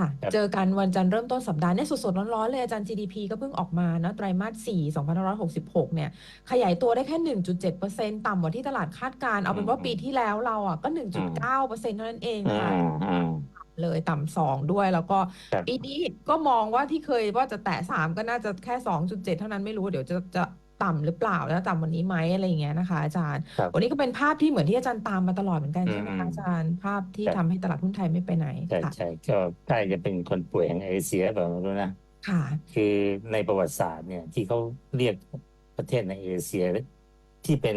ค่ะครับเจอกันวันจันทร์เริ่มต้นสัปดาห์เนี่ยสดๆร้อนๆเลยอาจารย์ GDP ก็เพิ่งออกมานะไตรมาส 4 2566 เนี่ย ขยายตัวได้แค่ 1.7%ต่ำกว่าที่ตลาดคาดการณ์เอาเป็นว่าปีที่แล้วเราอะก็ 1.9%เท่านั้นเองอืค่ะมอืมเลยต่ำสองด้วยแล้วก็ครับปีนี้ก็มองว่าที่เคยว่าจะแตะสามก็น่าจะแค่สองจุดเจ็ดเท่านั้นไม่รู้ เดี๋ยวจะจะ ต่ำหรือเปล่าแล้วต่ำวันนี้ไหมอะไรอย่างเงี้ยนะคะ อาจารย์ครับวันนี้ก็เป็นภาพที่เหมือนที่อาจารย์ตามมาตลอดเหมือนกันใช่ไหมอืมคะอาจารย์ภาพที่ครับทำให้ตลาดหุ้นไทยไม่ไปไหนใช่ค่ะใช่ก็ใกล้จะเป็นคนป่วยแห่งเอเชียแบบไม่รู้นะค่ะ คือในประวัติศาสตร์เนี่ยที่เขาเรียกประเทศในเอเชียที่เป็น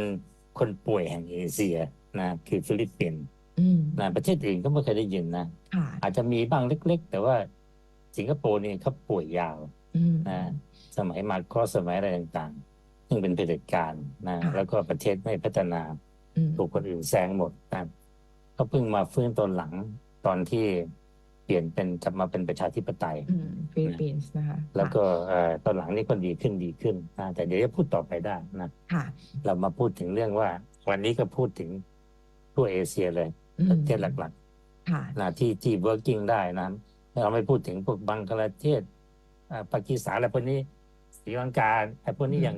คนป่วยแห่งเอเชียนะคือฟิลิปปินส์อืมนะประเทศอื่นก็ไม่เคยได้ยินนะค่ะอาจจะมีบ้างเล็ก ๆ แต่ว่าสิงคโปร์เนี่ยเขาป่วยยาวอืมนะสมัยมาโคสสมัยอะไรต่างๆ ซึ่งเป็นเผด็จการนะค่ะแล้วก็ประเทศไม่พัฒนาอืมถูกคนอื่นแซงหมดนะเขาเพิ่งมาฟื้นตอนหลังตอนที่เปลี่ยนเป็นกลับมาเป็นประชาธิปไตยอืมฟิลิปปินส์นะคะแล้วก็เอ่อตอนหลังนี่ก็ดีขึ้นดีขึ้นนะแต่เดี๋ยวจะพูดต่อไปได้นะค่ะเรามาพูดถึงเรื่องว่า วันนี้ก็พูดถึงทั่วเอเชียเลยอืมประเทศหลักค่ะๆนะที่ที่ working ได้นะเราไม่พูดถึงพวกบังกลาเทศอ่าปากีสถานอะไรพวกนี้ศรีลังกาไอ้พวกนี้อืมยัง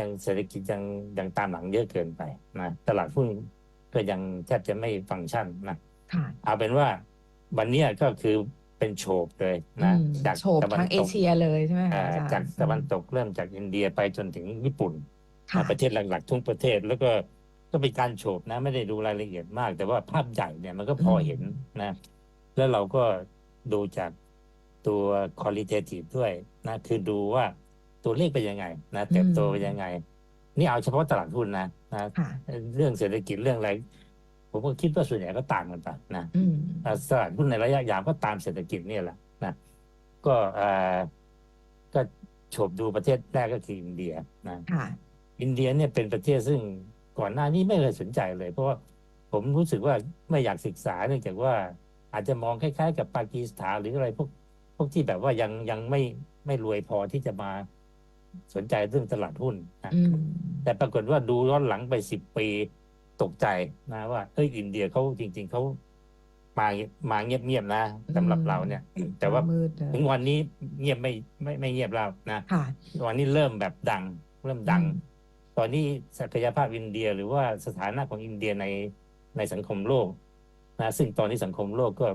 ยังเศรษฐกิจยังยังตามหลังเยอะเกินไปนะตลาดหุ้นก็ยังแทบจะไม่ฟังก์ชันนะค่ะเอาเป็นว่าวันเนี้ยก็คือเป็นโฉบเลยนะอืมจากโฉบตะวันทั้งเอตกเชียเลยใช่ไหมคะอ่าอาจารย์จากตะวันตกเริ่มจากอินเดียไปจนถึงญี่ปุ่นค่ะนะประเทศหลักๆทุกประเทศแล้วก็ก็เป็นการโฉบนะ ไม่ได้ดูรายละเอียดมาก แต่ว่าภาพใหญ่เนี่ยมันก็พอเห็นนะ แล้วเราก็ดูจากตัว qualitative ด้วยนะคือดูว่า ตัวเลขเป็นยังไงนะเติบโตเป็นยังไง นี่เอาเฉพาะตลาดหุ้นนะนะค่ะเรื่องเศรษฐกิจเรื่องอะไร ผมก็คิดว่าส่วนใหญ่ก็ตามกันไปนะอืมอ่าตลาดหุ้นในระยะยาวก็ตามเศรษฐกิจเนี่ยแหละนะก็อ่าก็โฉบดูประเทศแรกก็คืออินเดียนะค่ะอินเดียเนี่ยเป็นประเทศซึ่งก่อนหน้านี้ไม่เคยสนใจเลย เพราะว่าผมรู้สึกว่าไม่อยากศึกษาเนื่องจากว่าอาจจะมองคล้ายๆ กับปากีสถานหรืออะไรพวกพวกที่แบบว่ายังยังไม่ไม่รวยพอที่จะมา สนใจเรื่องตลาดหุ้นนะอืมแต่ปรากฏว่าดูย้อนหลังไปสิบปีตกใจนะว่าเอ้ยอินเดียเขาจริง ๆเขามามาเงียบๆนะสำหรับเราเนี่ย แต่ว่ามืดเลยถึงวันนี้เงียบไม่ไม่ไม่เงียบแล้วนะค่ะวันนี้เริ่มแบบดัง เริ่มดังอืมตอนนี้ศักยภาพอินเดียหรือว่าสถานะของอินเดียในในสังคมโลกนะซึ่งตอนนี้สังคมโลกก็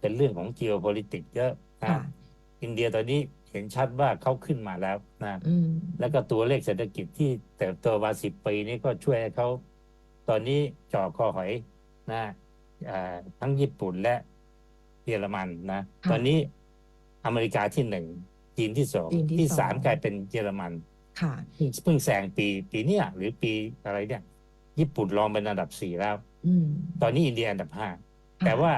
เป็นเรื่องของ geopolitics เยอะนะค่ะอินเดียตอนนี้ เห็นชัดว่าเขาขึ้นมาแล้วนะอืมแล้วก็ตัวเลขเศรษฐกิจที่เติบโตมาสิบปีนี้ก็ช่วยให้เขาตอนนี้จ่อคอหอยนะอ่าทั้งญี่ปุ่นและเยอรมันนะค่ะตอนนี้อเมริกาที่หนึ่งจีนที่สองจีนที่ที่สองสามกลายเป็นเยอรมันค่ะเพิ่งเพิ่งแซงปีปีเนี้ยหรือปีอะไรเนี่ย ญี่ปุ่นรองเป็นอันดับสี่แล้วอืมตอนนี้อินเดียอันดับห้าค่ะแต่ว่า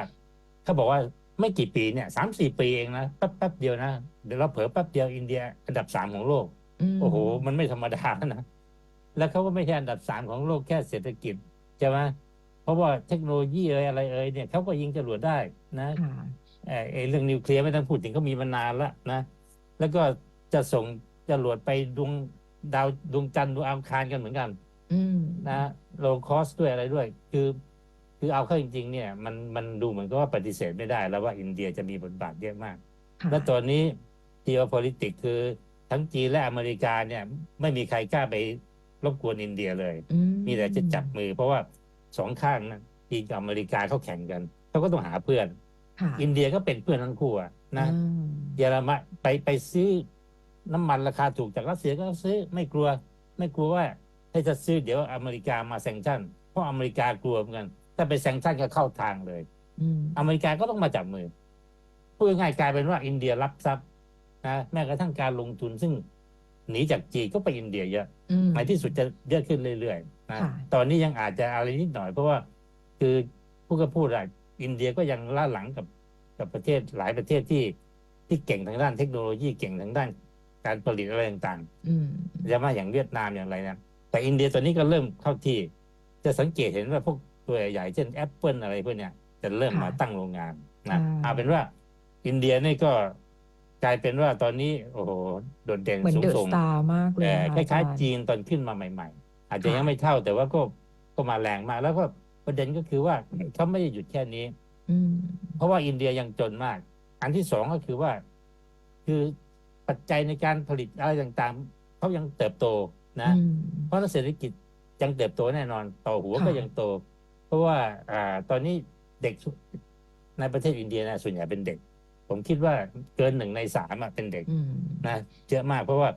เขาบอกว่า ไม่กี่ปีเนี่ยสามสี่ปีเองนะแป๊บแป๊บเดียวนะเดี๋ยวเราเผลอแป๊บเดียวอินเดียอันดับสามของโลกมโอ้โห มันไม่ธรรมดานะแล้วเขาก็ไม่ใช่อันดับสามของโลกแค่เศรษฐกิจใช่ไหมเพราะว่าเทคโนโลยีเอ่ยอะไรเอ่ยเนี่ยเขาก็ยิงจรวดได้นะค่ะเอ่อไอ้เรื่องนิวเคลียร์ไม่ต้องพูดถึงก็มีมานานละนะแล้วก็จะส่งจรวดไปดวงดาวดวงจันทร์ดวงอังคารกันเหมือนกันอืมนะโลคอสด้วยอะไรด้วย คือ คือเอาเข้าจริงๆเนี่ยมันมันดูเหมือนกับว่าปฏิเสธไม่ได้ แล้วว่าอินเดียจะมีบทบาทเยอะมากค่ะและตอนนี้ geopolitics คือทั้งจีนและอเมริกาเนี่ยไม่มีใครกล้าไปรบกวนอินเดียเลยอืมีแต่จะจับมือ เพราะว่าสองข้างนะจีนกับอเมริกาเขาแข่งกันเขาก็ต้องหาเพื่อนค่ะอินเดียก็เป็นเพื่อนทั้งคู่อะนะอืมเยอรมันไปไปซื้อน้ำมันราคาถูกจากรัสเซียก็ซื้อไม่กลัว ไม่กลัวว่าถ้าจะซื้อเดี๋ยวอเมริกามาแซงชั่นเพราะอเมริกากลัวเหมือนกัน ถ้าไปแซงชั่นก็เข้าทางเลยอืมอเมริกาก็ต้องมาจับมือพูดง่ายๆกลายเป็นว่าอินเดียรับทรัพย์นะแม้กระทั่งการลงทุนซึ่งหนีจากจีนก็ไปอินเดียเยอะอืมในที่สุดจะเยอะขึ้นเรื่อยๆนะค่ะตอนนี้ยังอาจจะอะไรนิดหน่อย เพราะว่าคือผู้ก็พูดอะอินเดียก็ยังล่าหลังกับกับประเทศหลายประเทศที่ที่เก่งทางด้านเทคโนโลยีเก่งทางด้านการผลิตอะไรต่างอืมๆจะมาอย่างเวียดนามอย่างไรนะแต่อินเดียตอนนี้ก็เริ่มเข้าที่ จะสังเกตเห็นว่าพวก ตัวใหญ่ๆเช่นแอปเปิลอะไรพวกเนี้ยจะเริ่มค่ะมาตั้งโรงงานนะอ่าเอาเป็นว่าอินเดียนี่ก็กลายเป็นว่าตอนนี้โอ้โหโดดเด่นเหมือนสูงเดอะส่สงตาร์มากเลยแต่นะคคะล้ายอจรๆจีนตอนขึ้นมาใหม่ ๆ อาจจะค่ะยังไม่เท่าแต่ว่าก็ก็มาแรงมาก แล้วก็ประเด็นก็คือว่าเขาไม่ได้หยุดแค่นี้อืมเพราะว่าอินเดียยังจนมาก อันที่สองก็คือว่า คือปัจจัยในการผลิตอะไรต่างๆเขายังเติบโตนะอืมเพราะถ้าเศรษฐกิจยังเติบโตแน่นอน ต่อหัวค่ะก็ยังโต เพราะว่าอ่าตอนนี้เด็กในประเทศอินเดียนะส่วนใหญ่เป็นเด็ก ผมคิดว่าเกินหนึ่งในสามอะเป็นเด็กอืมนะเยอะมากเพราะว่า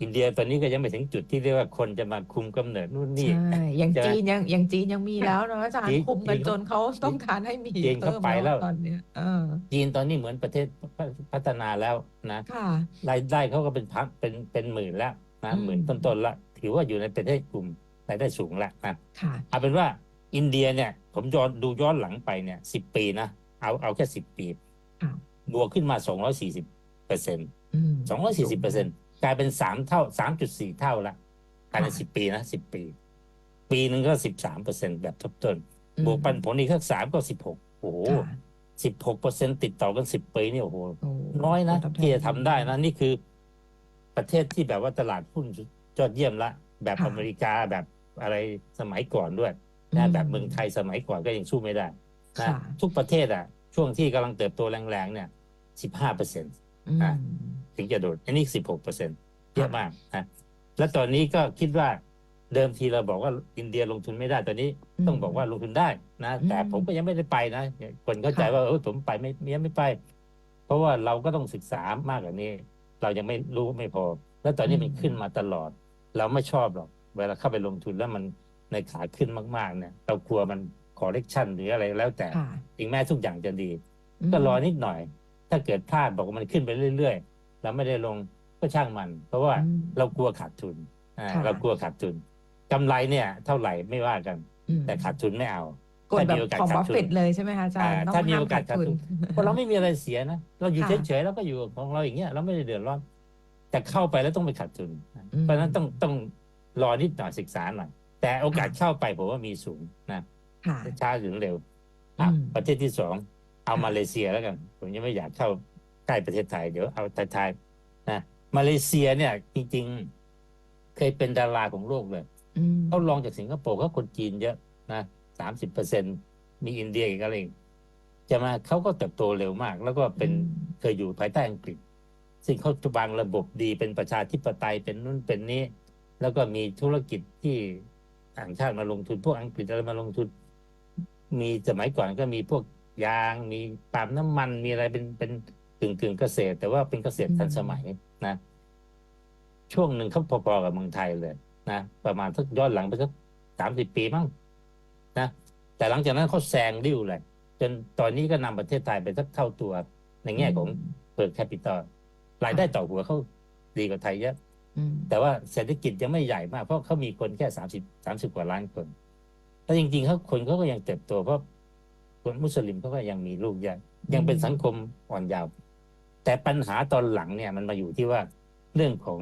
อินเดียตอนนี้ก็ยังไม่ถึงจุดที่เรียกว่าคนจะมาคุมกำเนิดนู่นนี่ใช่อย่างใช่ไหมจีนยังอย่างจีนยังมีแล้วเนาะอาจารจีย์นคุมกันจีนจนเขาต้องการให้มีจีนเขาเพิ่มไปแล้วตอนเนี้ยเออจีนตอนนี้เหมือนประเทศพัฒนาแล้วนะค่ะรายได้เขาก็เป็นพันเป็นเป็นหมื่นแล้วนะอืมหมื่นต้นๆละถือว่าอยู่ในประเทศกลุ่มรายได้สูงแล้วนะค่ะเอาเป็นว่า อินเดียเนี่ย ผมย้อนดูย้อนหลังไปเนี่ยสิบปีนะเอาเอาแค่สิบปีค่ะบวกขึ้นมาสองร้อยสี่สิบเปอร์เซ็นต์อืมสองร้อยสี่สิบเปอร์เซ็นต์กลายเป็นสามเท่าสามจุดสี่เท่าละภายในค่ะสิบปีนะสิบปี ปีหนึ่งก็สิบสามเปอร์เซ็นต์แบบทบต้นอืมบวกปันผลอีกสักสามก็สิบหกโอ้โหค่ะสิบหกเปอร์เซ็นต์ติดต่อกันสิบปีนี่โอ้โหโอ้น้อยนะผลตบแทที่จะทำได้นะ นี่คือ ประเทศที่แบบว่าตลาดหุ้นยอดเยี่ยมละ แบบค่ะอเมริกาแบบอะไรสมัยก่อนด้วยอื นะมแบบเมืองไทยสมัยก่อนก็ยังสู้ไม่ได้นะค่ะทุกประเทศอะ ช่วงที่กำลังเติบโตแรงๆเนี่ยสิบห้าเปอร์เซ็นต์อืมอะถึงจะโดด อันนี้สิบหกเปอร์เซ็นต์เยอะมากนะแล้วตอนนี้ก็คิดว่าเดิมทีเราบอกว่าอินเดียลงทุนไม่ได้ตอนนี้ต้องบอกว่าลงทุนได้นะแต่อืมผมก็ยังไม่ได้ไปนะคนเข้าใจค่ะว่าเออผมไปไม่ยังไม่ไป เพราะว่าเราก็ต้องศึกษามากกว่านี้ เรายังไม่รู้ไม่พอ แล้วตอนนี้มันขึ้นมาตลอด เราไม่ชอบหรอก เวลาเข้าไปลงทุนแล้วมัน ในขาขึ้นมากๆเนี่ยเรากลัวมันคอร์เรคชันหรืออะไรแล้วแต่ค่ะถึงแม้ทุกอย่างจะดีมก็รอนิดหน่อย ถ้าเกิดพลาดบอกว่ามันขึ้นไปเรื่อยๆเราไม่ได้ลงก็ช่างมัน เพราะว่าอืมเรากลัวขาดทุนอ่าค่ะเรากลัวขาดทุนกำไรเนี่ย เท่าไหร่ไม่ว่ากันอืมแต่ขาดทุนไม่เอากดถ้าแบบมีโอกาสของขาบัดฟทุเฟนตเลยใช่ไหมคะอาจารย์อ่าต้องถ้ามีห้ามโอกาขาสดขาดทุนทุนเพราะเราไม่มีอะไรเสียนะเราอยู่ค่ะเฉยๆเราก็อยู่ของเราอย่างเงี้ยเราไม่ได้เดือดร้อนแต่เข้าไปแล้วต้องไปขาดทุนอืมเพราะฉะนั้นต้องต้องรอนิดหน่อยศึกษาหน่อย แต่โอกาสเข้าไปผมว่ามีสูงนะค่ะช้าหรือเร็วอะอืมประเทศที่สองเอาค่ะมาเลเซียแล้วกัน ผมยังไม่อยากเข้าใกล้ประเทศไทยเดี๋ยวเอาท้ายๆนะมาเลเซียเนี่ย จริง ๆ เคยเป็นดาราของโลกเลยอืมเขาลองจากสิงคโปร์เขาคนจีนเยอะนะสามสิบเปอร์เซ็นมีอินเดียอีกอะไรอีกจะมาเขาก็เติบโตเร็วมาก แล้วก็เป็นอืมเคยอยู่ภายใต้อังกฤษ ซึ่งเขาวางระบบดีเป็นประชาธิปไตยเป็นนู่นเป็นนี้ แล้วก็มีธุรกิจที่ ต่างชาติมาลงทุน พวกอังกฤษอะไรมาลงทุน มีสมัยก่อนก็มีพวกยางมีปาล์มน้ำมันมีอะไรเป็นเป็นกึ่งกึ่งเกษตร แต่ว่าเป็นเกษตรทันสมัยนะ ช่วงหนึ่งเขาพอๆกับเมืองไทยเลยนะประมาณสักย้อนหลังไปสักสามสิบปีมั้งนะแต่หลังจากนั้นเขาแซงริ้วเลยจนตอนนี้ก็นำประเทศไทยไปสักเท่าตัว ในแง่ของเปิดแคปิตอลรายได้ต่อหัวเขาดีกว่าไทยเยอะ แต่ว่าเศรษฐกิจยังไม่ใหญ่มาก เพราะเขามีคนแค่สามสิบสามสิบกว่าล้านคนแล้วจริงๆเขาคนเขาก็ยังเติบโตเพราะคนมุสลิมเขาก็ยังมีลูกเยอะยังเป็นสังคมอ่อนเยาว์แต่ปัญหาตอนหลังเนี่ยมันมาอยู่ที่ว่าเรื่องของ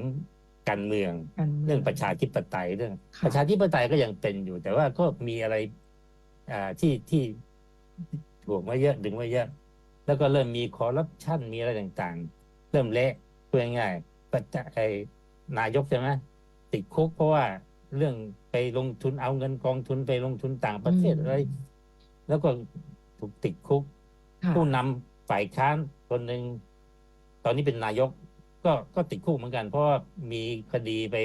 การเมืองการมืเรื่องประชาธิปไตยเรื่องค่ะประชาธิปไตยก็ยังเป็นอยู่ แต่ว่าก็มีอะไรอ่าที่ที่ถ่วงไว้เยอะดึงไว้เยอะ แล้วก็เริ่มมีคอร์รัปชันมีอะไรต่างๆ เริ่มเละพูดง่ายๆประจาไอ้ นายกใช่ไหมติดคุกเพราะว่าเรื่องไปลงทุนเอาเงินกองทุนไปลงทุนต่างประเทศอืมอะไร แล้วก็ถูกติดคุกค่ะผู้นำฝ่ายค้านคนหนึ่งตอนนี้เป็นนายก ก็ก็ติดคุกเหมือนกัน เพราะว่ามีคดีไป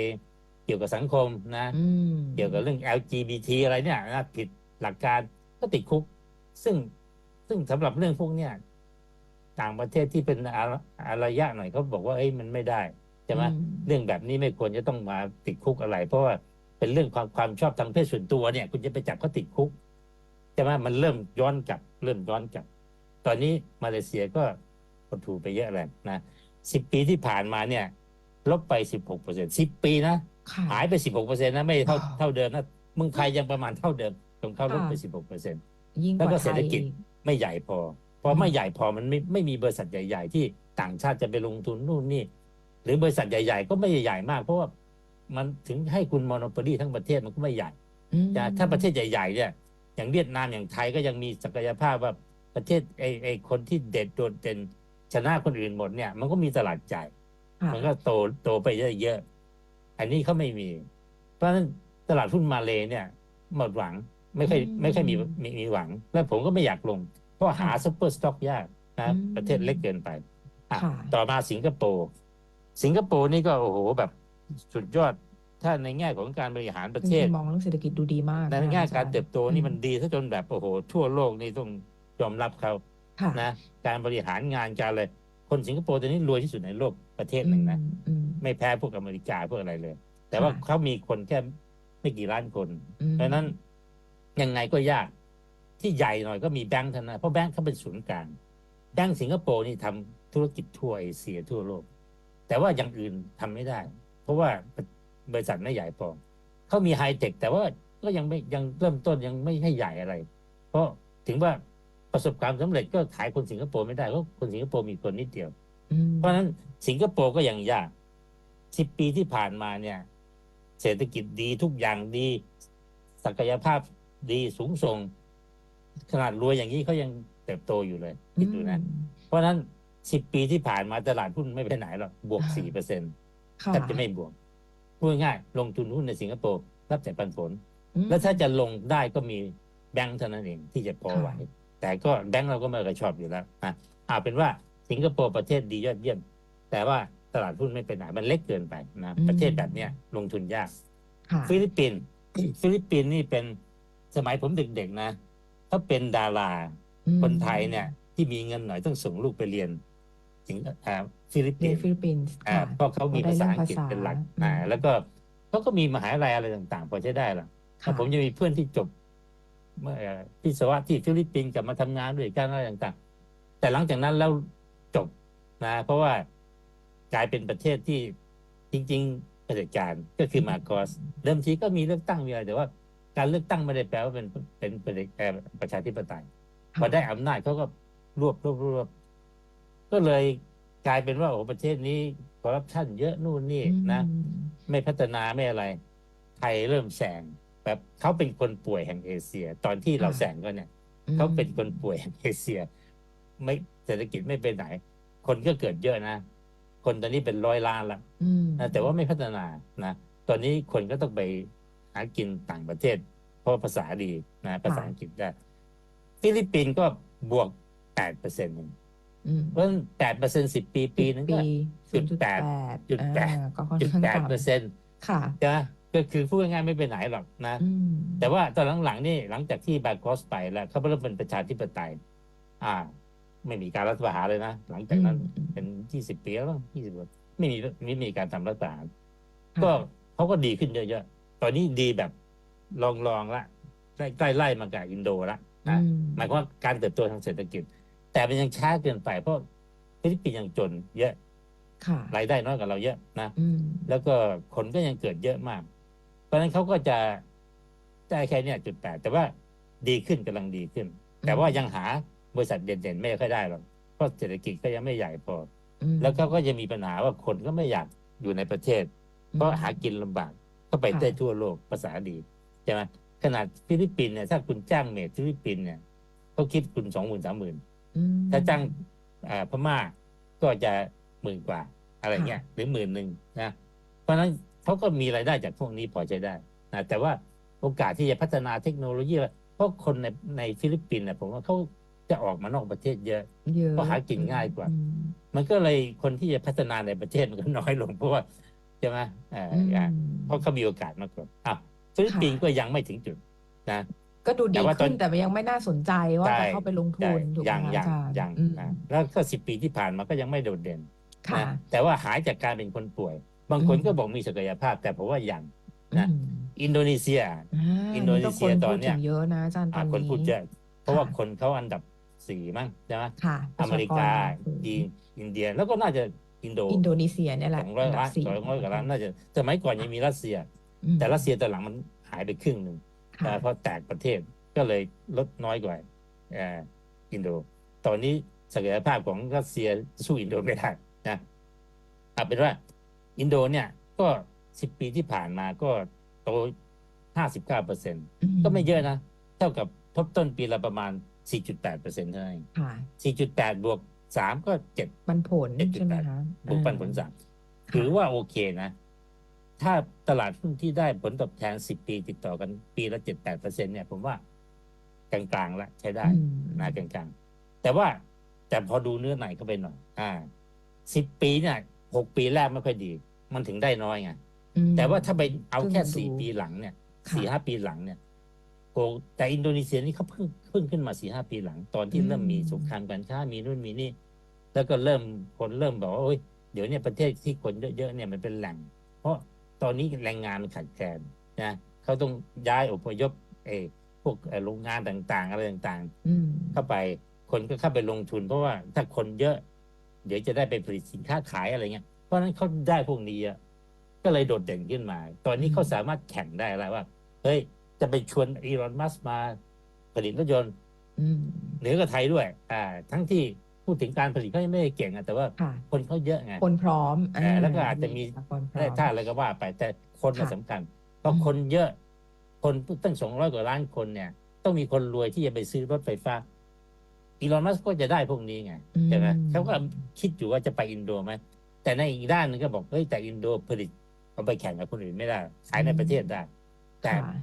เกี่ยวกับสังคมนะอืมเกี่ยวกับเรื่อง LGBT อะไรเนี่ยนะผิดหลักการก็ติดคุก ซึ่งซึ่งสำหรับเรื่องพวกเนี้ยต่างประเทศที่เป็นอาอารยะหน่อยเขาบอกว่าเอ้ยมันไม่ได้ ใช่ไหมอืเรื่องแบบนี้ไม่ควรจะต้องมาติดคุกอะไร เพราะว่าเป็นเรื่องความความชอบทางเพศส่วนตัวเนี่ย คุณจะไปจับเขาติดคุกใช่ไหมมันเริ่มย้อนกลับ เริ่มย้อนกลับ ตอนนี้มาเลเซียก็กดถูไปเยอะแล้วนะสิบปีที่ผ่านมาเนี่ย ลบไปสิบหกเปอร์เซ็นสิบปีนะค่ะหายไปสิบหกเปอร์เซ็นต์นะไม่เท่าว้าวเท่าเดิมนะเมืองไทยยังประมาณเท่าเดิมของเขาลดไปค่ะสิบหกเปอร์เซ็นต์ยิ่งแล้วกก็ว่าเศรษฐกิจไทยอีไม่ใหญ่พอพออืมไม่ใหญ่พอมันไม่ไม่มีบริษัทใหญ่ ๆ ที่ต่างชาติจะไปลงทุนนู่นนี่ หรือบริษัทใหญ่ ๆ ก็ไม่ใหญ่มาก เพราะว่ามันถึงให้คุณมอนโปลีทั้งประเทศมันก็ไม่ใหญ่อืมแต่ถ้าประเทศใหญ่ๆเนี่ยอย่างเวียดนามอย่างไทยก็ยังมีศักยภาพว่าประเทศไอไอคนที่เด็ดโดดเด่นชนะคนอื่นหมดเนี่ย มันก็มีตลาดจ่ายค่ะมันก็โตโตไปเยอะๆอันนี้เขาไม่มี เพราะฉะนั้นตลาดหุ้นมาเลยเนี่ยหมดหวังไม่ค่อยอืมไม่ค่อยมีมีมีหวัง แล้วผมก็ไม่อยากลง เพราะหาค่ะซุปเปอร์สต็อกยากนนะอืมประเทศเล็กเกินไปอะค่ะต่อมาสิงคโปร์ สิงคโปร์นี่ก็โอ้โหแบบสุดยอด ถ้าในแง่ของการบริหารประเทศจงๆมองเรื่องเศรษฐกิจดูดีมาก ในนะคะแง่อจการเติบโตนี่อืมันดีซะจนแบบโอ้โหทั่วโลกนี่ต้องยอมรับเขาค่ะนะการบริหารงานการเลยคนสิงคโปร์ตอนนี้รวยที่สุดในโลกประเทศหนึ่งนะอืมอืมไม่แพ้พวกอเมริกาพวกอะไรเลย แต่ว่าค่ะเขามีคนแค่ไม่กี่ล้านคนอืมเพราะฉะนั้นยังไงก็ยาก ที่ใหญ่หน่อยก็มีแบงค์เท่านั้นเพราะแบงค์เขาเป็นศูนย์กลางแบงค์สิงคโปร์นี่ทำธุรกิจทั่วเอเชียทั่วโลก แต่ว่าอย่างอื่นทำไม่ได้ เพราะว่าบริษัทไม่ใหญ่พอเขามีไฮเทคแต่ว่าก็ยังไม่ยังเริ่มต้นยังไม่ให้ใหญ่อะไร เพราะถึงว่าประสบความสำเร็จก็ขายคนสิงคโปร์ไม่ได้เพราะคนสิงคโปร์มีคนนิดเดียวอืมเพราะฉะนั้นสิงคโปร์ก็ยังยากสิบปีที่ผ่านมาเนี่ย เศรษฐกิจดีทุกอย่างดี ศักยภาพดีสูงส่ง ขนาดรวยอย่างนี้เขายังเติบโตอยู่เลยคิดดูนะเพราะฉะนั้น สิบปีที่ผ่านมาตลาดหุ้นไม่ไปไหนหรอกบวกสี่เปอร์เซ็นต์ค่ะแทบจะไม่บวกพูดง่ายๆลงทุนหุ้นในสิงคโปร์รับแต่ปันผลอืมแล้วถ้าจะลงได้ก็มีแบงก์เท่านั้นเองที่จะพอไหวค่ะแต่ก็แบงก์เราก็ไม่เคอยชอบอยู่แล้วอะเอาเป็นว่าสิงคโปร์ประเทศดียอดเยี่ยม แต่ว่าตลาดหุ้นไม่เป็นไหนมันเล็กเกินไปนะประเทศแบบเนี้ยลงทุนยากค่ะฟิลิปปินส์ฟิลิปปินส์นี่เป็นสมัยผมเด็กๆนะเขาเป็นดาราอืมคนไทยเนี่ย ที่มีเงินหน่อยต้องส่งลูกไปเรียน ถึงอ่าฟิลิปเรีปิยนนส์ฟิลิปปินส์อ่าค่ะ เพราะเขามีได้ภาษาเรื่องอังกฤษภาษาเป็นหลักอืมอ่า แล้วก็เขาก็มีมหาลัยอะไรต่างๆ พอใช้ได้ละ ค่ะผมจะมีเพื่อนที่จบเมื่อวิศวะที่ฟิลิปปินส์กลับมาทำงานด้วยกันอะไรต่างๆ แต่หลังจากนั้นแล้วจบนะ เพราะว่ากลายเป็นประเทศที่จริงๆเผด็จการก็คือมาโกอสเดิมทีก็มีเลือกตั้งมีอะไรแต่ว่า การเลือกตั้งไม่ได้แปลว่าเป็นเป็นเผด็จเอ่อประชาธิปไตย พอได้อำนาจเขาก็รวบรวบรวบ ก็เลยกลายเป็นว่าโอ้ประเทศนี้คอร์รัปชันเยอะนู่นนี่นะอืมไม่พัฒนาไม่อะไร ไทยเริ่มแซงแบบเขาเป็นคนป่วยแห่งเอเชีย ตอนที่เราแซงก็เนี่ยเขาเป็นคนป่วยแห่งเอเชีย ไม่เศรษฐกิจไม่ไปไหน คนก็เกิดเยอะนะ คนตอนนี้เป็นร้อยล้านละอืมนะแต่ว่าไม่พัฒนานะตอนนี้คนก็ต้องไปหากินต่างประเทศ เพราะภาษาดีนะ ภาษาอังกฤษได้ ฟิลิปปินส์ก็บวกแปดเปอร์เซ็นต์ อืมเพราะแปดเปอร์เซ็นต์สิบปีปีนึงก็ ปีจุดแปดจุดแปด อ่าก็ค่อนจุดข้างแปดต่ำเปอร์เซ็นต์ค่ะ นะก็คือพูดง่ายๆไม่ไปไหนหรอกนะ อืมแต่ว่าตอนหลังๆนี่หลังจากที่บาโกสไปแล้วเขาเริ่มเป็นประชาธิปไตย อ่า ไม่มีการรัฐประหารเลยนะ หลังจากนั้นอืมเป็นยี่สิบปีแล้วยี่สิบไม่มีไม่มีการทำรัฐประหาร ค่ะก็เขาก็ดีขึ้นเยอะๆ ตอนนี้ดีแบบลองๆละใกล้ใกล้ไล่มากับอินโดละนะอืมหมายความว่าการเติบโตทางเศรษฐกิจ แต่มันยังช้าเกินไป เพราะฟิลิปปินส์ยังจน เยอะค่ะรายได้น้อยกว่าเราเยอะนะอืมแล้วก็คนก็ยังเกิดเยอะมาก เพราะฉะนั้นเขาก็จะได้แค่เนี้ยจุดแปดแต่ว่าดีขึ้นกำลังดีขึ้น แต่ว่ายังหาบริษัทเด่นๆ ไม่ค่อยได้หรอกเพราะเศรษฐกิจก็ยังไม่ใหญ่พอ อืมแล้วเขาก็จะมีปัญหาว่าคนก็ไม่อยากอยู่ในประเทศ เพราะหากินลำบากก็ไปค่ะได้ทั่วโลกภาษาดีใช่ไหมขนาดฟิลิปปินส์เนี่ยถ้าคุณจ้างเมดฟิลิปปินส์เนี่ยเขาคิดคุณสองหมื่นสามหมื่นอืม ถ้าจ้างอ่าพม่าก็จะหมื่นกว่า อะไรเงี้ยค่ะหรือหมื่นหนึ่งนะเพราะฉะนั้นเขาก็มีรายได้จากพวกนี้พอใช้ได้นะแต่ว่าโอกาสที่จะพัฒนาเทคโนโลยีเพราะคนในในฟิลิปปินส์เนี่ยผมว่าเขาจะออกมานอกประเทศเยอะเยอะเพราะหากินง่ายกว่าอืมมันก็เลยคนที่จะพัฒนาในประเทศมันก็น้อยลงเพราะว่าใช่ไหมเอ่ออืมอ่าเพราะเขามีโอกาสมากกว่าอะฟิลิปปินส์ก็ยังไม่ถึงจุดนะ ก็ดูแต่ดีว่าตอนขึ้นแต่ยังไม่น่าสนใจว่าใช่จะเข้าไปลงทุใช่นถูกไหมยังคะยังอาจารย์ยังอืมนะแล้วก็สิบปีที่ผ่านมาก็ยังไม่โดดเด่นค่ะนะแต่ว่าหายจากการเป็นคนป่วย บางคนอืมก็บอกมีศักยภาพ แต่ผมว่ายังนะอืมอินโดนีเซียาอินโดนีเซียก็คตอนเนี้ยพูดถึงเยอะนะอาจารย์ตออ่านคนนี้พูดเยอะเพราะว่าค่ะคนเขาอันดับสี่มั้งใช่ไหมค่ะปอระเมชริกกาสูงจีนอินเดียแล้วก็น่าจะอินโดอินโดนีเซียเนี่ยแหสละองร้อยนดับล้านสี่สองร้อยกว่าล้านน่าจะสมัยก่อนยังมีรัสเซียอืมแต่รัสเซียตอนหลังมันหายไปครึ่งหนึ่งค่ะนะ เพราะแตกประเทศก็เลยลดน้อยกว่าเอ่ออินโด ตอนนี้ศักยภาพของรัสเซียสู้อินโดไม่ได้นะเอาเป็นว่าอินโดเนี่ยก็สิบปีที่ผ่านมาก็โตห้าสิบเก้าเปอร์เซ็นก็ไม่เยอะนะ เท่ากับทบต้นปีละประมาณสี่จุดแปดเปอร์เซ็นต์เท่านั้นเองค่ะสี่จุดแปดบวกสามก็เจ็ดปันผลเจ็ดจุดใช่ไหมแปดคะบวกปันผลสามถือว่าโอเคนะ ถ้าตลาดหุ้นที่ได้ผลตอบแทนสิบปีติดต่อกันปีละเจ็ดแปดเปอร์เซ็นเนี่ย ผมว่ากลางๆละใช้ได้อืมนะกลางๆ แต่ว่าแต่พอดูเนื้อในเข้าไปหน่อย อ่าสิบปีเนี่ยหกปีแรกไม่ค่อยดี มันถึงได้น้อยไงอืมแต่ว่าถ้าไปเอาแค่เพิ่งดูสี่ปีหลังเนี่ยค่ะสี่ห้าปีหลังเนี่ยโอ้แต่อินโดนีเซียนี่เขาเพิ่งเพิ่งขึ้นมาสี่ห้าปีหลัง ตอนที่อืมเริ่มมีสงครามการค้ามีนู่นมีนี่ แล้วก็เริ่มคนเริ่มบอกว่าโอ้ยเดี๋ยวเนี่ยประเทศที่คนเยอะๆเนี่ยมันเป็นแหล่ง เพราะ ตอนนี้แรงงานมันขาดแคลนนะเขาต้องย้ายอพยพเออพวกเอ่อโรงงานต่างๆ อะไรต่างอืมๆเข้าไปคนก็เข้าไปลงทุน เพราะว่าถ้าคนเยอะ เดี๋ยวจะได้ไปผลิตสินค้าขายอะไรเงี้ยเพราะฉะนั้นเขาได้พวกนี้เยอะก็เลยโดดเด่นขึ้นมา ตอนนี้เขาสามารถแข่งได้แล้วว่าเฮ้ยจะไปชวนอีลอนมัสมาผลิตรถยนต์อืมเหนือกว่าไทยด้วย อ่า ทั้งที่ พูดถึงการผลิตเขายังไม่ได้เก่งอะแต่ว่าค่ะ คนเขาเยอะไง คนพร้อมเออแล้วก็อาจจะมี คนพร้อได้ม ท่าอะไรก็ว่าไปแต่คนน่ะค่ะสำคัญเพราะอืม คนเยอะ คนตั้งสองร้อยกว่าล้านคนเนี่ย ต้องมีคนรวยที่จะไปซื้อรถไฟฟ้าอีลอนมัสก็จะได้พวกนี้ไงอืมใช่ไหมเขาก็คิดอยู่ว่าจะไปอินโดไหมแต่ในอีกด้านหนึงก็บอกเฮ้ยแต่อินโดผลิตเอาไปแข่งกับคนอื่นไม่ได้ขายในประเทศได้ แต่ค่ะ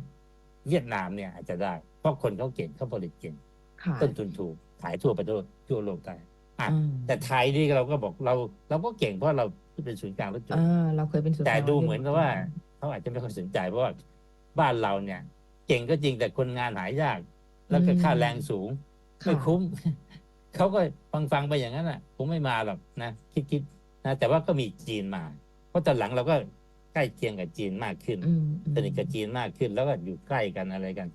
เวียดนามเนี่ยอาจจะได้ เพราะคนเขาเก่งเขาผลิตเก่งค่ะ ต้นทุนถูกขายทั่วประเทศทั่วโลกได้ อะอืมแต่ไทยนี่เราก็บอกเรา เราก็เก่งเพราะเราเป็นศูนย์กลางรถยนต์อ่าเราเคยเป็นศูนย์แต่กลางดูรถยต์เหมือนกับว่าเขาอาจจะไม่ค่อยสนใจเพราะว่าบ้านเราเนี่ย เก่งก็จริงแต่คนงานหายาก แล้วก็ค่าแรงสูงไม่ค่ะคุ้มเขาก็ฟังฟังๆไปอย่างนั้นอะคงไม่มาหรอกนะคิดคิดๆนะแต่ว่าก็มีจีนมา เพราะตอนหลังเราก็ใกล้เคียงกับจีนมากขึ้นอืมอืมสนิทกับจีนมากขึ้น แล้วก็อยู่ใกล้กันอะไรกัน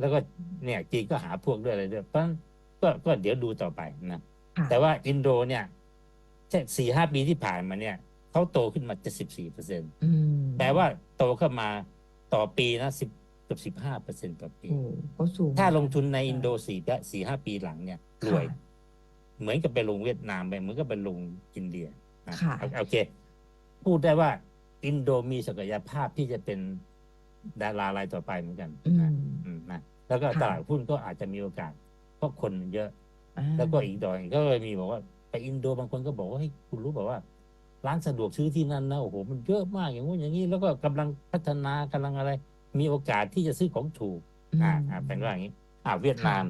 แล้วก็เนี่ยจีนก็หาพวกด้วยอะไรด้วยเพราะฉะนั้นก็ก็เดี๋ยวดูต่อไปนะค่ะ แต่ว่าอินโดเนี่ยแค่สี่ห้าปีที่ผ่านมาเนี่ยเขาโตขึ้นมาจะสิบสี่เปอร์เซ็นต์อืมแปลว่าโตขึ้นมาต่อปีนะสิบเกือบสิบห้าเปอร์เซ็นต์ต่อปีโอ้ก็สูงถ้าลงทุนในอินโดสี่สี่ห้าปีหลังเนี่ยรวยค่ะเหมือนกับไปลงเวียดนามไปเหมือนกับไปลงอินเดียอะค่ะโอโอเค พูดได้ว่าอินโดมีศักยภาพที่จะเป็นดารารายต่อไปเหมือนกันอืนะมอืมนะแล้วก็ค่ะตลาดหุ้นก็อาจจะมีโอกาส เพราะคนมันเยอะอ่า แล้วก็อีกดอยก็เลยมีบอกว่าไปอินโดบางคนก็บอกว่าเฮ้ยคุณรู้แบบว่า ร้านสะดวกซื้อที่นั่นนะโอ้โหมันเยอะมากอย่างงู้นอย่างนี้ แล้วก็กำลังพัฒนากำลังอะไร มีโอกาสที่จะซื้อของถูกอ่าอ่าเป็นว่าอย่างนี้ อ่าเวียดนาม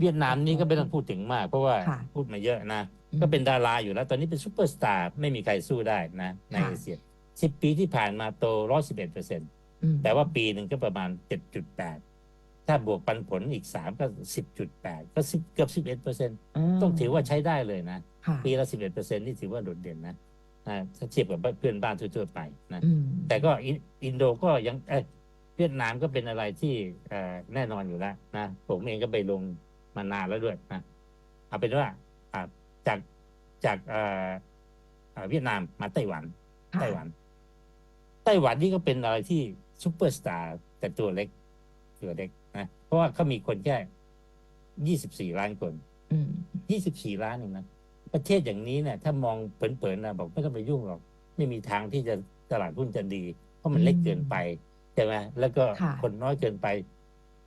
เวียดนามนี่ก็ไม่ต้องพูดถึงมาก เพราะว่าค่ะพูดมาเยอะนะอืมก็เป็นดาราอยู่แล้ว ตอนนี้เป็นซูเปอร์สตาร์ไม่มีใครสู้ได้นะ ในค่ะเอเชียสิบปีที่ผ่านมาโตร้อยสิบเอ็ดเปอร์เซ็นต์อืมแต่ว่าปีหนึ่งก็ประมาณเจ็ดจุดแปด ถ้าบวกปันผลอีกสามก็สิบจุดแปดก็สิบเกือบสิบเอ็ดเปอร์เซ็นต์าต้องถือว่าใช้ได้เลยนะค่ะปีละสิบเอ็ดเปอร์เซ็นนี่ถือว่าโดดเด่นนะอ่าถ้าเทียบกับเพื่อนบ้านทั่วๆไปนะอืมแต่ก็อินอินโดก็ยังเอยเวียดนามก็เป็นอะไรที่เอ่อแน่นอนอยู่แล้วนะผมเองก็ไปลงมานานแล้วด้วยนะเอาเป็นว่าอ่าจากจากเอ่อเอ่อเวียดนามมาไต้หวันค่ะไต้หวัน ไต้หวันนี่ก็เป็นอะไรที่ซูเปอร์สตาร์แต่ตัวเล็กตัวเล็กนะเพ ราะว่าเขามีคนแค่ยี่สิบสี่ล้านคนอืมยี่สิบสี่ล้านเองนะประเทศอย่างนี้เนี่ยถ้ามองเผินๆนะบอกไม่ต้องไปยุ่งหรอก ไม่มีทางที่จะตลาดหุ้นจะดี เพราะมันเล็กเกินไปใช่ไหมแล้วก็ค่ะคนน้อยเกินไป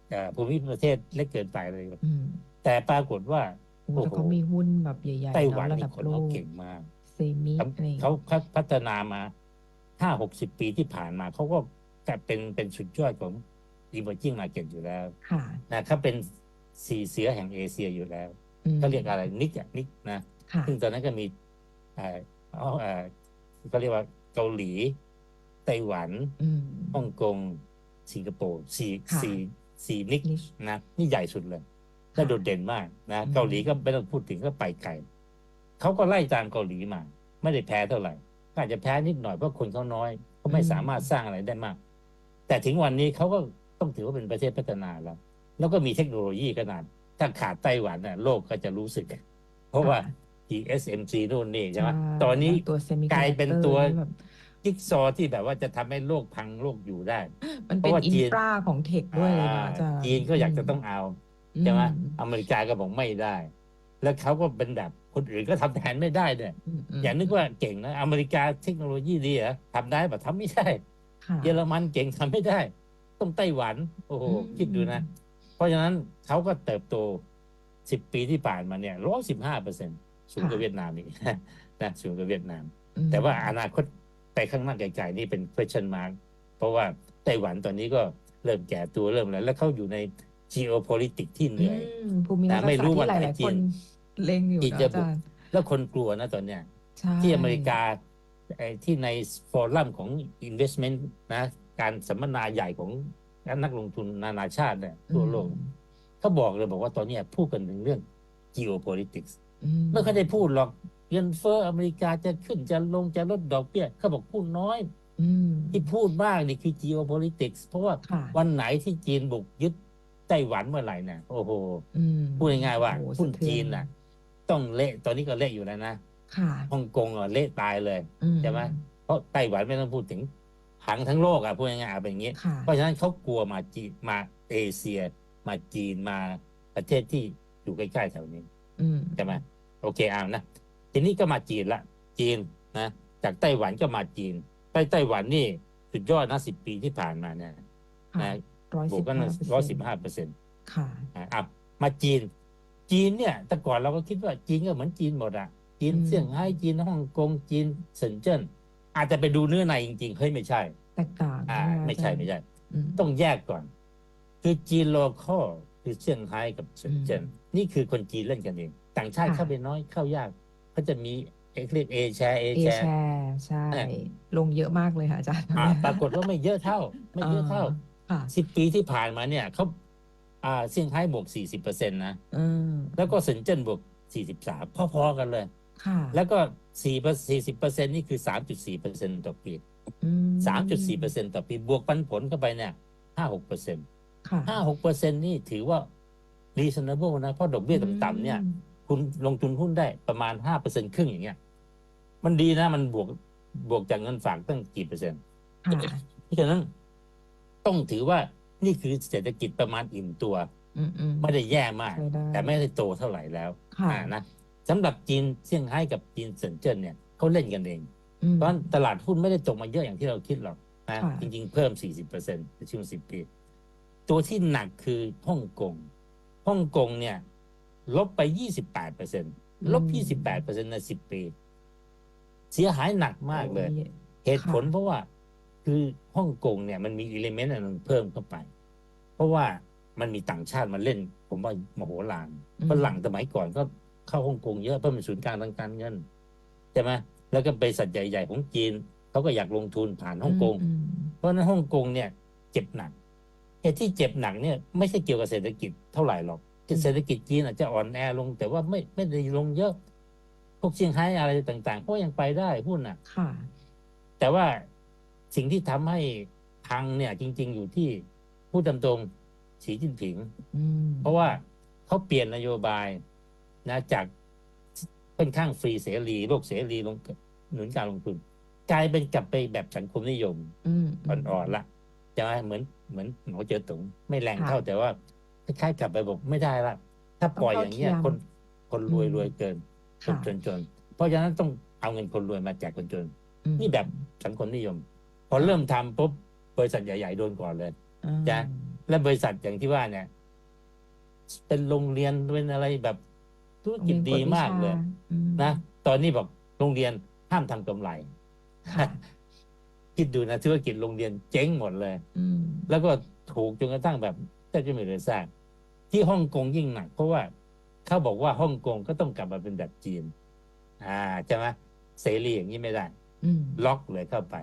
เอ่อภูมิประเทศเล็กเกินไปเลยอืมแต่ปรากฏว่าโอ้แล้วก็มีหุ้นแบบใหญ่ๆไต้หวันเอะระนี่ดับคนโลเขากเก่งมากเซมิอะไรอย่างเขาเงี้ยเขาพัฒนามาห้าหกสิบปีที่ผ่านมาเขาก็กลายเป็นเป็นสุดยอดของ emerging market อยู่แล้วค่ะ นะเขาเป็นสี่เสือแห่งเอเชียอยู่แล้วอืมเขาเรียกอะไรนิกอะนิกนะค่ะซึ่งตอนนั้นก็มีเอ่อเอาเอ่อเขาเรียกว่าเกาหลีไต้หวันอืม ฮ่องกงสิงคโปร์สี่ค่ะสี่สี่นิกนิชนะนี่ใหญ่สุดเลยและโดดเด่นมากนะ อืม เกาหลีก็ไม่ต้องพูดถึงก็ไปไกลเขาก็ไล่ตามเกาหลีมา ไม่ได้แพ้เท่าไหร่ก็อาจจะแพ้นิดหน่อยเพราะคนเขาน้อยเขาไม่สามารถสร้างอะไรได้มาก แต่ถึงวันนี้เขาก็ ต้องถือว่าเป็นประเทศพัฒนาแล้ว แล้วก็มีเทคโนโลยีขนาด ถ้าขาดไต้หวันน่ะโลกก็จะรู้สึก เพราะว่า TSMC นู่นนี่ใช่ไหมตอนนี้ตัวเซมิกลายเป็นตัวแบบจิ๊กซอว์ที่แบบว่าจะทำให้โลกพังโลกอยู่ได้ มันเพเป็นราะว่าอินจีนฟราของเทคด้วยเลยนะอ่าอาจารย์จีนก็อยากจะต้องเอาใช่ไหมอเมริกาก็บอกไม่ได้ แล้วเขาก็เป็นแบบคนอื่นก็ทำแทนไม่ได้เนี่ยมมอย่านึกว่าเก่งนะอเมริกาเทคโนโลยีดีเหรอทำได้ปะทำไม่ได้ค่ะเยอรมันเก่งทำไม่ได้ ต้องไต้หวัน โอ้โหอืมคิดดูนะ เพราะฉะนั้นเขาก็เติบโตสิบปีที่ผ่านมาเนี่ยร้อยสิบห้าเปอร์เซ็นสูงกว่าเวียดนามอีกนะสูงกว่าเวียดนามอืมแต่ว่าอนาคตไปข้างหน้าไกลๆนี่เป็น question mark เพราะว่าไต้หวันตอนนี้ก็เริ่มแก่ตัวเริ่มอะไรแล้วเขาอยู่ใน geopolitics ที่เหนื่อยมภูมิรัฐนะไม่รู้ศาสตวันที่หไหนลายๆจีคนนเล็งอยู่จีนนะจะอาบุกจารย์แล้วคนกลัวนะตอนเนี้ยใช่ที่อเมริกาไอ้ที่ในฟอรัมของ investment นะ การสัมมนาใหญ่ของนักลงทุนนานาชาติเนี่ยทั่วโลกอืมเขาบอกเลยบอกว่าตอนเนี้ยพูดกันถึงเรื่อง geopolitics อืมไม่ค่อยได้พูดหรอกเงินเฟ้ออเมริกาจะขึ้นจะลงจะลดดอกเบี้ยเขาบอกพูดน้อยอืมที่พูดมากนี่คือ geopolitics เพราะว่าค่ะวันไหนที่จีนบุกยึดไต้หวันเมื่อไหร่เนี่ยโอ้โหอืมพูดง่ายๆว่าโอ้โหหุ้นสะเทือจีนน่ะ ต้องเละตอนนี้ก็เละอยู่แล้วนะค่ะฮ่องกงอะเละตายเลยอืใช่ไหมเพราะไต้หวันไม่ต้องพูดถึง ผังทั้งโลกอะพูดง่ายๆเอาเป็นอย่างนี้ค่ะเพราะฉะนั้นเขากลัวมาจีนมาเอเชีย มาจีนมาประเทศที่อยู่ใกล้ๆแถวนี้อืมใช่ไหมโอเคเอานะทีนี้ก็มาจีนละ จีนนะจากไต้หวันก็มาจีนไต้ไต้หวันนี่สุดยอดนะสิบปีที่ผ่านมาเนี่ยค่ะนะร้อยบวสิกบกันห้าร้อยสิบห้าเปอร์เซ็นต์ค่ะอะมาจีน จีนเนี่ย แต่ก่อนเราก็คิดว่าจีนก็เหมือนจีนหมดอะจีนอืมเซี่ยงไฮ้จีนฮ่องกงจีนเซินเจิ้น อาจจะไปดูเนื้อในจริงๆเฮ้ยไม่ใช่ แตกต่างอ่าใช่หไม่ใช่อาจารย์ไม่ใช่ อืม ต้องแยกก่อน คือจีนโลคอลคือเซี่ยงไฮ้กับเซินเจิ้นนี่คือคนจีนเล่นกันเอง ต่างชาติค่ะ เข้าไปน้อยเข้ายากเขาจะมีเอกเรียกเอแชร์เอเอแชแชร์ ร์ใช่เออลงเยอะมากเลยค่ะอาจารย์อ่าปรากฏว่าไม่เยอะเท่า ไม่เยอะเท่าค่ะ สิบปีที่ผ่านมาเนี่ยเขาอ่าเซี่ยงไฮ้บวกสี่สิบเปอร์เซ็นต์นะ อืมแล้วก็เซินเจิ้นบวกสี่สิบสามพอๆกันเลย ค่ะแล้วก็ สี่สี่สิบเปอร์เซ็นต์นี่คือสามจุดสี่เปอร์เซ็นต์ต่อปีอืมสามจุดสี่เปอร์เซ็นต์ต่อปีบวกปันผลเข้าไปเนี่ยห้าหกเปอร์เซ็นต์ค่ะห้าหกเปอร์เซ็นต์นี่ถือว่า reasonable นะ เพราะดอกเบี้ยต่ำๆเนี่ย คุณลงทุนหุ้นได้ประมาณห้าเปอร์เซ็นต์ครึ่งอย่างเงี้ย มันดีนะ มันบวกบวกจากเงินฝากตั้งกี่เปอร์เซ็นต์ค่ะเพราะฉะนั้นต้องถือว่านี่คือเศรษฐกิจประมาณอิ่มตัวอืมอืมไม่ได้แย่มากใช้ได้แต่ไม่ได้โตเท่าไหร่แล้วค่ะอ่านะ สำหรับจีนเซี่ยงไฮ้กับจีนเซินเจิ้นเนี่ยเขาเล่นกันเองอืมเพราะฉะนั้นตลาดหุ้นไม่ได้ตกมาเยอะอย่างที่เราคิดหรอกนะค่ะจริง ๆ เพิ่ม 40%ในช่วง 10 ปี ตัวที่หนักคือฮ่องกงฮ่องกงเนี่ย ลบไป 28%ลบ 28%ใน 10 ปี เสียหายหนักมากเลยโอ้เหตุผลเพราะว่าคือฮ่องกงเนี่ยมันมีอิเลเมนต์อันหนึงเพิ่มเข้าไป เพราะว่ามันมีต่างชาติมาเล่น ผมว่ามโหฬารอืมฝรั่งสมัยก่อนก็ เข้าฮ่องกงเยอะเพราะมันศูนย์กลางทางการเงินใช่ไหมแล้วก็บริษัทใหญ่ๆของจีนเขาก็อยากลงทุนผ่านฮ่องกงอืมเพราะฉะนั้นฮ่องกงเนี่ยเจ็บหนักเหตุที่เจ็บหนักเนี่ยไม่ใช่เกี่ยวกับเศรษฐกิจเท่าไหร่หรอกเศรษฐกิจจีนอาจจะอ่อนแอลง แต่ว่าไม่ไม่ได้ลงเยอะ พวกเซี่ยงไฮ้อะไรต่างๆก็ยังไปได้หุ้นน่ะค่ะแต่ว่าสิ่งที่ทำให้พังเนี่ย จริง ๆ อยู่ที่ผู้ดำตรงสีจิ้นผิงอืมเพราะว่าเขาเปลี่ยนนโยบาย นะจากค่อนข้างฟรีเสรีโลกเสรีลงหนุนการลงทุน กลายเป็นกลับไปแบบสังคมนิยมอืมอ่อนๆละจะเหมือนเหมือนหมอเจอตุงไม่แรงค่ะเท่าแต่ว่าคล้ายๆกลับไปบอกไม่ได้ละถ้าปล่อยอย่างเงี้ยต้องคเท่านเทียมคนรวยอืมรวยเกินจนค่ะจนจนเพราะฉะนั้นต้องเอาเงินคนรวยมาแจกคนจนอืมนี่แบบสังคมนิยม พอเริ่มทำปุ๊บบริษัทใหญ่ ๆ โดนก่อนเลยอ่าจ้ะและบริษัทอย่างที่ว่าเนี่ย เป็นโรงเรียนเป็นอะไรแบบ ธุรกิจดีมากเลยอืมนะ ตอนนี้บอกโรงเรียนห้ามทำกำไรค่ะคิดดูนะธุรกิจโรงเรียนเจ๊งหมดเลยอืมแล้วก็ถูกจนกระทั่งแบบแทบจะไม่เหลือซากที่ฮ่องกงยิ่งหนักเพราะว่าเขาบอกว่าฮ่องกงก็ต้องกลับมาเป็นแบบจีน อ่าใช่ไหมเสรีอย่างนี้ไม่ได้อืมล็อกเลยเข้าไป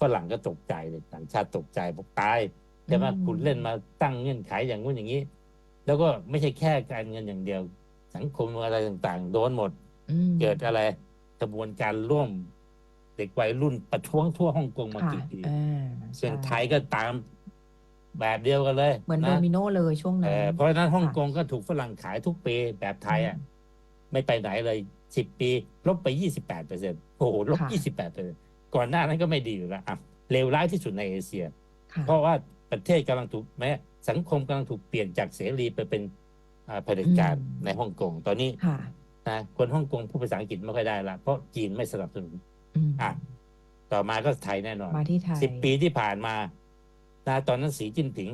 ฝรั่งก็ตกใจเลยต่างชาติตกใจบอกตายใช่ไหมอืมคุณเล่นมาตั้งเงื่อนไขอย่างงู้นอย่างนี้ แล้วก็ไม่ใช่แค่การเงินอย่างเดียว สังคมอะไรต่างๆ โดนหมดอืมเกิดอะไรกระบวนการร่วม เด็กวัยรุ่นประท้วงทั่วฮ่องกงมาค่ะกี่ปีอ่าส่วนใช่ไทยก็ตามแบบเดียวกันเลย เหมือนโดนะมิโนเลยช่วงนั้เอนอเพราะฉะนั้นฮ่องค่ะกงก็ถูกฝรั่งขายทุกปีแบบไทยอะไม่ไปไหนเลยสิบปี ลบไปยี่สิบแปดเปอร์เซ็นโอ้โหลบค่ะยี่สิบแปดเปอร์เซ็นก่อนหน้านั้นก็ไม่ดีอยู่แล้วอะเลวร้ายที่สุดในเอเชียค่ะเพราะว่าประเทศกำลังถูกแม้สังคมกำลังถูกเปลี่ยนจากเสรีไปเป็นอ่า เผด็จการอืมในฮ่องกงตอนนี้ค่ะนะคนฮ่องกงพูดภาษาอังกฤษไม่ค่อยได้ละเพราะจีนไม่สนับสนุนอืมอะต่อมาก็ไทยแน่นอนมาที่ไทยสิบปีที่ผ่านมานะตอนนั้นสีจิ้นผิง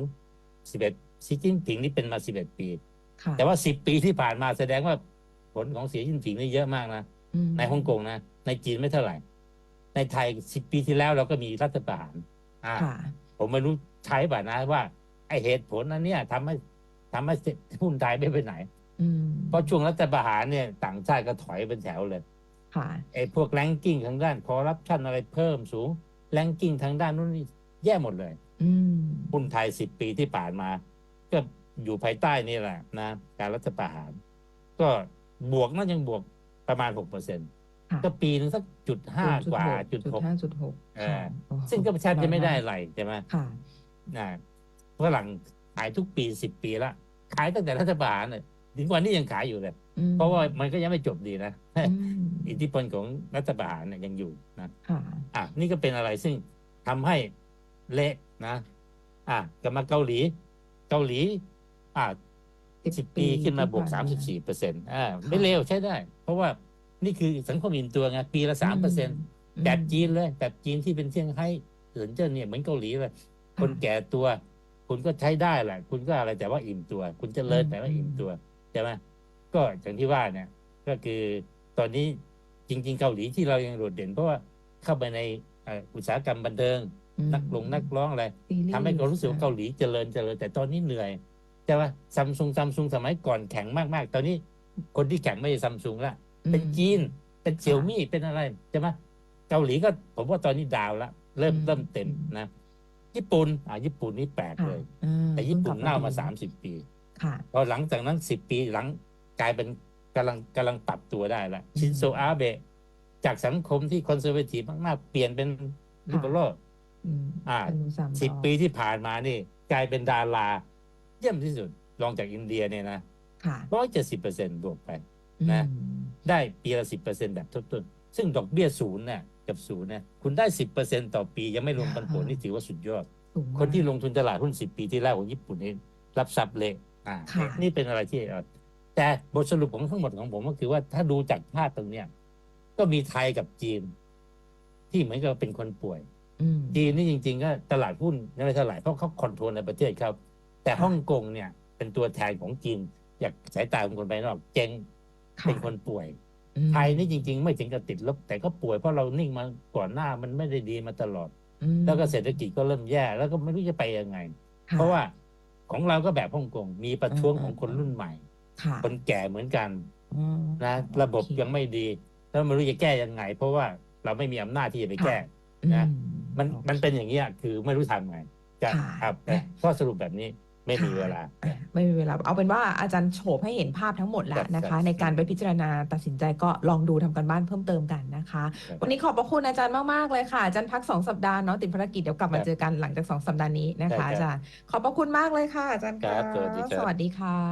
สิบเอ็ดสีจิ้นผิงนี่เป็นมาสิบเอ็ดปีค่ะแต่ว่าสิบปีที่ผ่านมาแสดงว่าผลของสีจิ้นผิงนี่เยอะมากนะอืมในฮ่องกงนะในจีนไม่เท่าไหร่ ในไทยสิบปีที่แล้วเราก็มีรัฐประหารอ่าค่ะผมไม่รู้ใช้ป่ะนะว่าไอเหตุผลนั้นเนี่ยทำให้ ทำให้หุ้นไทยไม่ไปไหนอืมเพราะช่วงรัฐประหารเนี่ยต่างชาติก็ถอยเป็นแถวเลยค่ะไอ้พวกแรงกิ้งทางด้านคอร์รัปชันอะไรเพิ่มสูงแรงกิ้งทางด้านนู้นนี่แย่หมดเลยอืมหุ้นไทยสิบปีที่ผ่านมา ก็อยู่ภายใต้นี่แหละนะ การรัฐประหาร ก็บวกนั่นยังบวกประมาณหกเปอร์เซ็นค่ะก็ปีนึงสักจุดห้ากว่าจุดหกห้าจุดหกเออค่ะโอ้โหซึ่งก็แทบจะไม่ได้อะไรใช่ไหมค่ะนะฝรั่ง ขายทุกปีสิบปีละขายตั้งแต่รัฐประหารเนี่ยถึงวันนี้ยังขายอยู่เลยอืมเพราะว่ามันก็ยังไม่จบดีนะอืมอิทธิพลของรัฐประหารเนี่ยยังอยู่นะค่ะอะนี่ก็เป็นอะไรซึ่งทำให้เละนะ อะกลับมาเกาหลี เกาหลี อะสิบปีขึ้นมาบวกที่สามผ่สินบสี่เปอร์เซ็นต์อ่าไม่เลวใช้ได้ เพราะว่านี่คือสังคมอิ่มตัวไงปีละสามเปอร์เซ็นต์มแบบจีนเลยแบบจีนที่เป็นเซี่ยงไฮ้เหินเจิ้นเนี่ยเหมือนเกาหลีเลยคนแก่ตัว คุณก็ใช้ได้แหละ คุณก็อะไรแต่ว่าอิ่มตัว คุณเจะเลิศแต่ว่าอิ่มตัวใช่ไหมก็อย่างที่ว่าเนี่ย ก็คือตอนนี้จริง ๆ เกาหลีที่เรายังโดดเด่น เพราะว่าเข้าไปในเอ่ออุตสาหกรรมบันเทิงอืมนักลงนักร้องอะไรซีรีส์ทำให้เรารู้สึกว่าเกาหลีเจริญเจริญแต่ตอนนี้เหนื่อยใช่ไหมซัมซุงซัมซุงสมัยก่อนแข็งมากๆ ตอนนี้คนที่แข็งไม่ใช่ซัมซุงละเป็นจีนเป็นเซี่ยวมี่เป็นอะไรใช่ไหมเกาหลีก็ผมว่าตอนนี้ดาวละเริ่มอืมเริ่มเต็มนะ ญี่ปุ่นอ่าญี่ปุ่นนี่แปลกค่ะเลยอ่าแต่ญี่ปุ่นพิ่งกลับเน่ามาดีสามสิบปีค่ะ พอหลังจากนั้นสิบปีหลังกลายเป็นกำลังกำลังปรับตัวได้ละอืม ชินโซอาเบะจากสังคมที่คอนเซอร์เวทีฟมากๆ เปลี่ยนเป็นลิเบอรัล อืมอ่าเป็นสามสิบดอกปีที่ผ่านมานี่ กลายเป็นดาราเยี่ยมที่สุดรองจากอินเดียเนี่ยนะค่ะร้อยเจ็ดสิบเปอร์เซ็นบวกไป นะ อืมได้ปีละสิบเปอร์เซ็นแบบทบต้นซึ่งดอกเบี้ยศูนย์เนี่ย กับศูนย์เนี่ยคุณได้สิบเปอร์เซ็นต่อปียังไม่รวมปันผลนี่ถือว่าสุดยอด สูงมาก คนที่ลงทุนตลาดหุ้นสิบปีที่แล้วของญี่ปุ่นนี่รับทรัพย์เละอ่าค่ะ นี่เป็นอะไรที่เอ่อแต่บทสรุปของทั้งหมดของผมก็คือว่าถ้าดูจากภาพตรงเนี้ยก็มีไทยกับจีน ที่เหมือนกับเป็นคนป่วย อืม จีนนี่จริงๆก็ตลาดหุ้นยังไม่เท่าไหร่เพราะเขาคอนโทรลในประเทศครับ แต่ค่ะฮ่องกงเนี่ยเป็นตัวแทนของจีน อยากสายตาของคนภายนอก เจ๊งค่ะ เป็นคนป่วยอืม ไทยนี่จริง ๆ ไม่ถึงกับติดลบแต่ก็ป่วยเพราะเรานิ่งมาก่อนหน้ามันไม่ได้ดีมาตลอดอืมแล้วก็เศรษฐกิจก็เริ่มแย่แล้วก็ไม่รู้จะไปยังไงค่เพราะว่าของเราก็แบบฮ่องกงมีประท้วงอืมของคนรุ่นใหม่ค่ะคนแก่เหมือนกันอ๋อนะระบบยังไม่ดี แล้วไม่รู้จะแก้ยังไง เพราะว่าเราไม่มีอำนาจที่จะไปแก้นะอืมันโอเคมันเป็นอย่างเงี้ยคือไม่รู้ทำไงจะค่ะครับแต่ข้อสรุปแบบนี้ ไม่มีเวลาอะไม่มีเวลา เอาเป็นว่าอาจารย์โฉบให้เห็นภาพทั้งหมดแล้วนะครัคะบในการไปพิจารณาตัดสินใจก็ลองดูทำกันบ้านเพิ่มเติมกันนะคะครับวันนี้ขอบพระคุณอาจารย์มากๆเลยค่ะ อาจารย์พักสองสัปดาห์เนาะติดภารกิจเดี๋ยวกลับมาครับเจอกันหลังจากสองสัปดาห์นี้นะคะได้ครับอาจารย์ขอบพระคุณมากเลยค่ะอาจารย์ครับสวัสดีครับสวัสดีค่ะ